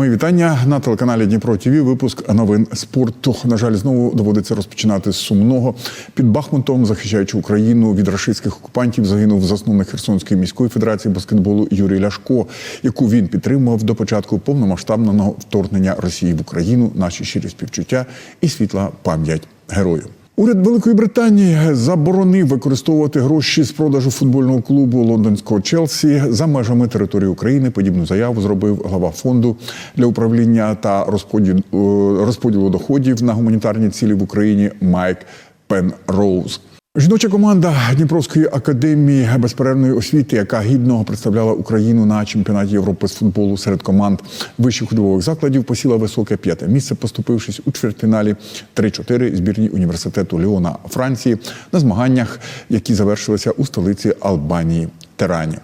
Мої вітання на телеканалі Дніпро ТВ. Випуск новин спорту. На жаль, знову доводиться розпочинати з сумного. Під Бахмутом, захищаючи Україну від рашистських окупантів, загинув засновник Херсонської міської федерації баскетболу Юрій Ляшко, яку він підтримував до початку повномасштабного вторгнення Росії в Україну. Наші щирі співчуття і світла пам'ять герою. Уряд Великої Британії заборонив використовувати гроші з продажу футбольного клубу лондонського Челсі за межами території України. Подібну заяву зробив глава фонду для управління та розподілу, е, розподілу доходів на гуманітарні цілі в Україні Майк Пенроуз. Жіноча команда Дніпровської академії безперервної освіти, яка гідно представляла Україну на чемпіонаті Європи з футболу серед команд вищих худових закладів, посіла високе п'яте місце, поступившись у чвертьфіналі 3-4 збірній університету Ліона Франції на змаганнях, які завершилися у столиці Албанії Терані.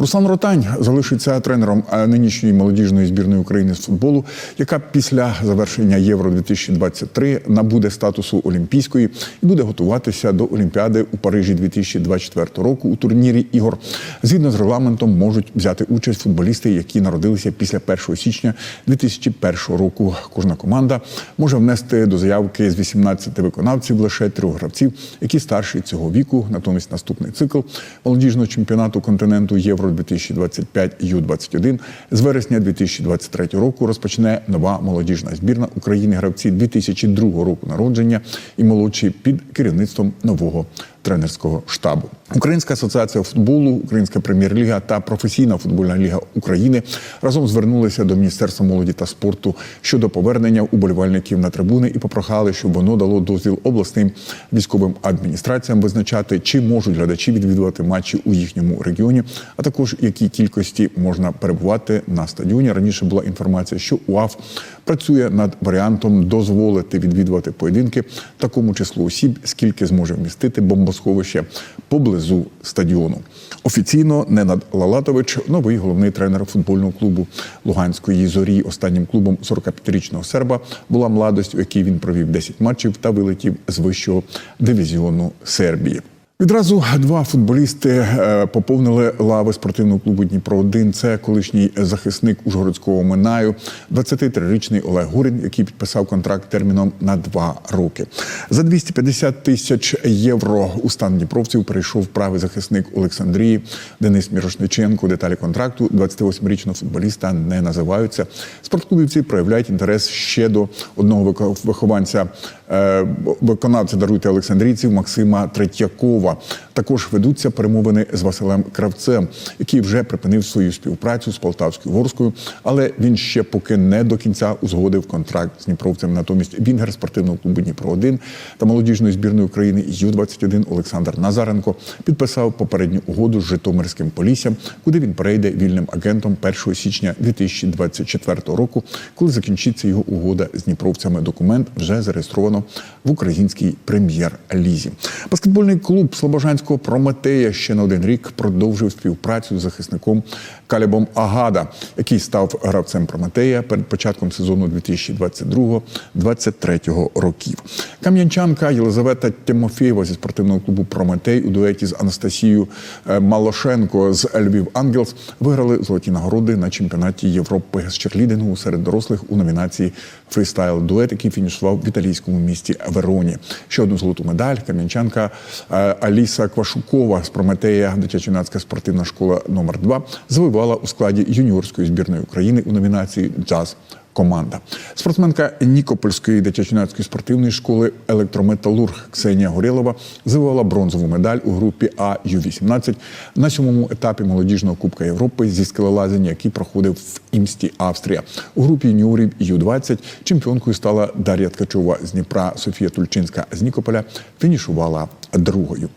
Руслан Ротань залишиться тренером е, нинішньої молодіжної збірної України з футболу, яка після завершення Євро 2023 набуде статусу олімпійської і буде готуватися до Олімпіади у Парижі 2024 року. У турнірі ігор згідно з регламентом можуть взяти участь футболісти, які народилися після 1 січня 2001 року. Кожна команда може внести до заявки з 18 виконавців лише трьох гравців, які старші цього віку. Натомість наступний цикл молодіжного чемпіонату континенту Євро 2025 Ю-21 з вересня 2023 року розпочне нова молодіжна збірна України гравці 2002 року народження і молодші під керівництвом нового тренерського штабу. Українська асоціація футболу, Українська прем'єр-ліга та професійна футбольна ліга України разом звернулися до Міністерства молоді та спорту щодо повернення уболівальників на трибуни і попрохали, щоб воно дало дозвіл обласним військовим адміністраціям визначати, чи можуть глядачі відвідувати матчі у їхньому регіоні, а також якій кількості можна перебувати на стадіоні. Раніше була інформація, що УАФ працює над варіантом дозволити відвідувати поєдинки такому числу осіб, скільки зможе вмістити бомбосховище поблизу стадіону. Офіційно Ненад Лалатович, новий головний тренер футбольного клубу Луганської зорі. Останнім клубом 45-річного серба була младость, у якій він провів 10 матчів та вилетів з вищого дивізіону Сербії. Відразу два футболісти е, поповнили лави спортивного клубу Дніпро 1 Це колишній захисник Ужгородського Минаю, 23-річний Олег Гурін, який підписав контракт терміном на два роки. За 250 тисяч євро у стан Дніпровців перейшов правий захисник Олександрії Денис Мірошниченко. Деталі контракту 28-річного футболіста не називаються. Спортклубівці проявляють інтерес ще до одного вихо- вихованця е, виконавця даруйте Олександрійців Максима Третьякова. Також ведуться перемовини з Василем Кравцем, який вже припинив свою співпрацю з Полтавською Ворською, але він ще поки не до кінця узгодив контракт з Дніпровцем. Натомість Вінгер спортивного клубу Дніпро 1 та молодіжної збірної України Ю-21 Олександр Назаренко підписав попередню угоду з Житомирським Поліссям, куди він перейде вільним агентом 1 січня 2024 року, коли закінчиться його угода з дніпровцями. Документ вже зареєстровано в українській прем'єр-лізі. Баскетбольний клуб Слобожанського Прометея ще на один рік продовжив співпрацю з захисником Калібом Агада, який став гравцем Прометея перед початком сезону 2022-2023 років. Кам'янчанка Єлизавета Тимофєєва зі спортивного клубу Прометей у дуеті з Анастасією е, Малошенко з Львів Ангелс виграли золоті нагороди на чемпіонаті Європи з черлідингу серед дорослих у номінації фрістайл дует, який фінішував в італійському місті Вероні. Ще одну золоту медаль кам'янчанка е, Аліса Квашукова з Прометея, дитячо-юнацька спортивна школа номер 2 завоювала у складі юніорської збірної України у номінації Джаз. Команда спортсменка Нікопольської дитячо-юнацької спортивної школи електрометалург Ксенія Горєлова завоювала бронзову медаль у групі А Ю-18 на сьомому етапі молодіжного Кубка Європи зі скелелазіння, який проходив в Імсті, Австрія. У групі юніорів Ю-20 чемпіонкою стала Дар'я Ткачова з Дніпра, Софія Тульчинська з Нікополя фінішувала другою.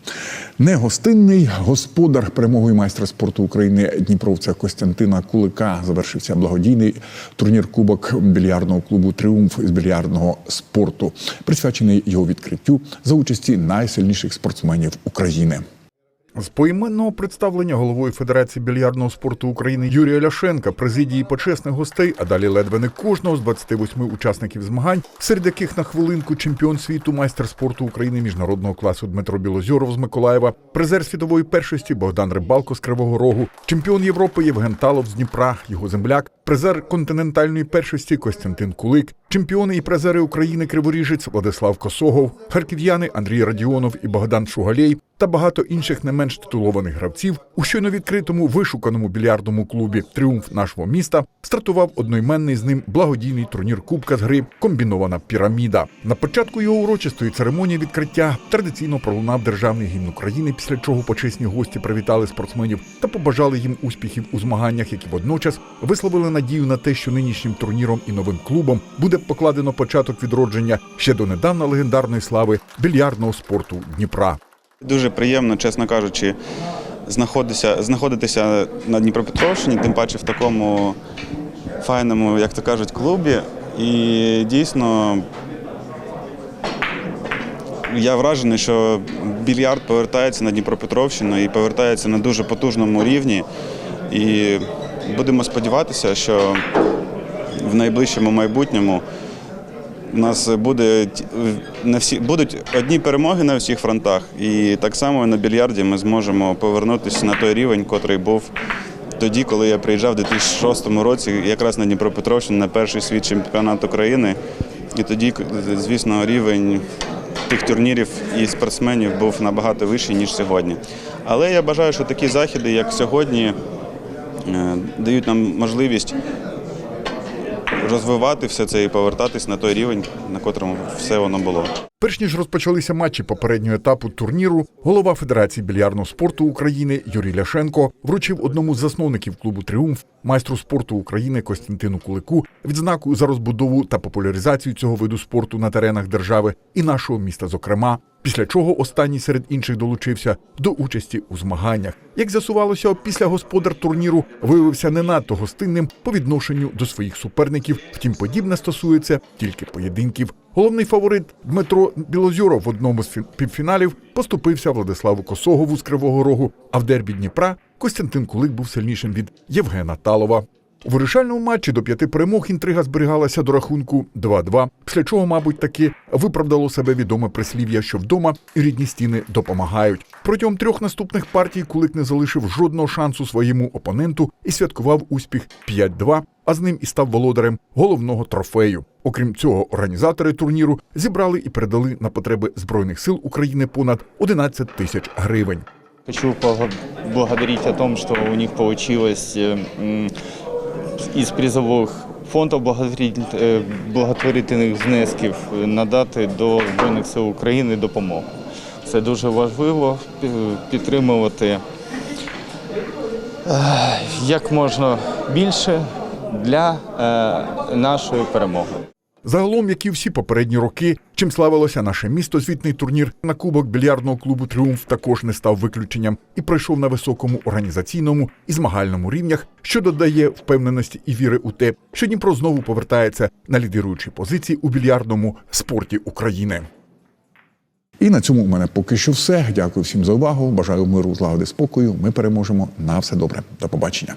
Негостинний господар перемогою майстра спорту України Дніпровця Костянтина Кулика завершився благодійний турнір Кубок більярдного клубу Тріумф з більярдного спорту, присвячений його відкриттю за участі найсильніших спортсменів України. З поіменного представлення головою Федерації більярдного спорту України Юрія Ляшенка, президії почесних гостей, а далі ледве не кожного з 28 учасників змагань, серед яких на хвилинку чемпіон світу, майстер спорту України міжнародного класу Дмитро Білозьоров з Миколаєва, призер світової першості Богдан Рибалко з Кривого Рогу, чемпіон Європи Євген Талов з Дніпра, його земляк, призер континентальної першості Костянтин Кулик, чемпіони і призери України Криворіжець Владислав Косогов, харків'яни Андрій Радіонов і Богдан Шугалєй та багато інших не менш титулованих гравців у щойно відкритому вишуканому більярдному клубі Тріумф нашого міста стартував одноіменний з ним благодійний турнір Кубка з гри Комбінована піраміда. На початку його урочистої церемонії відкриття традиційно пролунав державний гімн України, після чого почесні гості привітали спортсменів та побажали їм успіхів у змаганнях, які водночас висловили надію на те, що нинішнім турніром і новим клубом буде покладено початок відродження ще донедавна легендарної слави більярдного спорту Дніпра. Дуже приємно, чесно кажучи, знаходитися, знаходитися на Дніпропетровщині, тим паче в такому файному, як то кажуть, клубі. І дійсно я вражений, що більярд повертається на Дніпропетровщину і повертається на дуже потужному рівні. І будемо сподіватися, що в найближчому майбутньому у нас буде на всі будуть одні перемоги на всіх фронтах, і так само на більярді ми зможемо повернутися на той рівень, котрий був тоді, коли я приїжджав у 2006 році, якраз на Дніпропетровщину на перший свій чемпіонат України. І тоді, звісно, рівень тих турнірів і спортсменів був набагато вищий, ніж сьогодні. Але я бажаю, що такі заходи, як сьогодні, е, дають нам можливість розвивати все це і повертатись на той рівень, на котрому все воно було. Перш ніж розпочалися матчі попереднього етапу турніру, голова Федерації більярдного спорту України Юрій Ляшенко вручив одному з засновників клубу Тріумф, майстру спорту України Костянтину Кулику, відзнаку за розбудову та популяризацію цього виду спорту на теренах держави і нашого міста, зокрема. Після чого останній серед інших долучився до участі у змаганнях. Як з'ясувалося, після господар турніру виявився не надто гостинним по відношенню до своїх суперників. Втім, подібне стосується тільки поєдинків. Головний фаворит Дмитро Білозьоров в одному з фі- півфіналів поступився Владиславу Косогову з Кривого Рогу, а в дербі Дніпра Костянтин Кулик був сильнішим від Євгена Талова. У вирішальному матчі до п'яти перемог інтрига зберігалася до рахунку 2-2, після чого, мабуть, таки виправдало себе відоме прислів'я, що вдома і рідні стіни допомагають. Протягом трьох наступних партій Кулик не залишив жодного шансу своєму опоненту і святкував успіх 5-2, а з ним і став володарем головного трофею. Окрім цього, організатори турніру зібрали і передали на потреби Збройних сил України понад 11 тисяч гривень. Хочу поблагодарить о том, что у них получилось э, із призових фондів благотворительних внесків надати до Збройних сил України допомогу. Це дуже важливо підтримувати е, як можна більше для е, нашої перемоги. Загалом, як і всі попередні роки, чим славилося наше місто, звітний турнір на кубок більярдного клубу Тріумф також не став виключенням і пройшов на високому організаційному і змагальному рівнях, що додає впевненості і віри у те, що Дніпро знову повертається на лідируючі позиції у більярдному спорті України. І на цьому у мене поки що все. Дякую всім за увагу. Бажаю миру, злагоди, спокою. Ми переможемо. На все добре. До побачення.